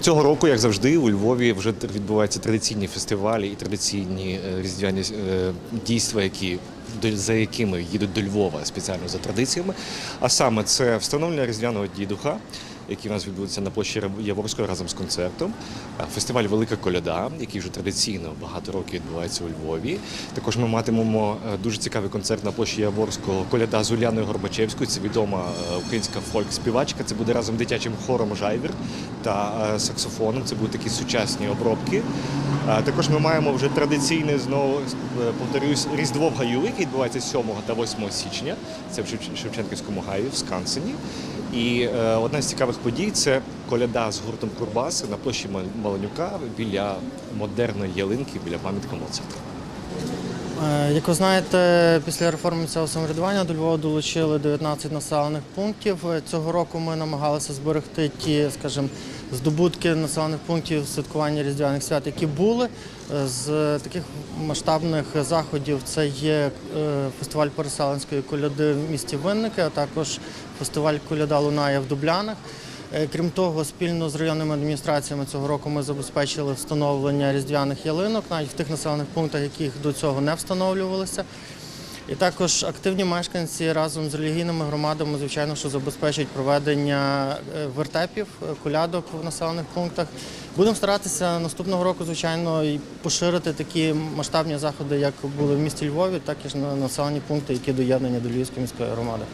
Цього року, як завжди, у Львові вже відбуваються традиційні фестивалі і традиційні е, різдвяні е, дійства, які за якими їдуть до Львова спеціально за традиціями. А саме це встановлення різдвяного дідуха, який у нас відбудеться на площі Яворської разом з концертом. Е, Фестиваль Велика Коляда, який вже традиційно багато років відбувається у Львові. Також ми матимемо е, дуже цікавий концерт на площі Яворського Коляда з Уляною Горбачевською. Це відома е, українська фольк-співачка. Це буде разом з дитячим хором Жайвер та саксофоном. Це будуть такі сучасні обробки. Також ми маємо вже традиційне знову е, повторюсь Різдво в Гаю, яке відбувається 7 та 8 січня. Це в Шевченківському гаю в Скансені. І е, одна з цікавих подій це коляда з гуртом Курбаси на площі Мал- Маленюка біля модерної ялинки, біля пам'ятника Моцарта. Е, Як ви знаєте, після реформи місцевого самоврядування до Львова долучили 19 населених пунктів. Цього року ми намагалися зберегти ті, скажімо, здобутки населених пунктів святкування різдвяних свят, які були. Е, З таких масштабних заходів це є е, фестиваль переселенської коляди в місті Винники, а також фестиваль Коляда Лунає в Дублянах. Е, Крім того, спільно з районними адміністраціями цього року ми забезпечили встановлення різдвяних ялинок, навіть в тих населених пунктах, яких до цього не встановлювалися. І також активні мешканці разом з релігійними громадами, звичайно, що забезпечують проведення е, вертепів, е, колядок в населених пунктах. Будемо старатися наступного року, звичайно, і поширити такі масштабні заходи, як були в місті Львові, так і ж на населені пункти, які доєднані до Львівської міської громади.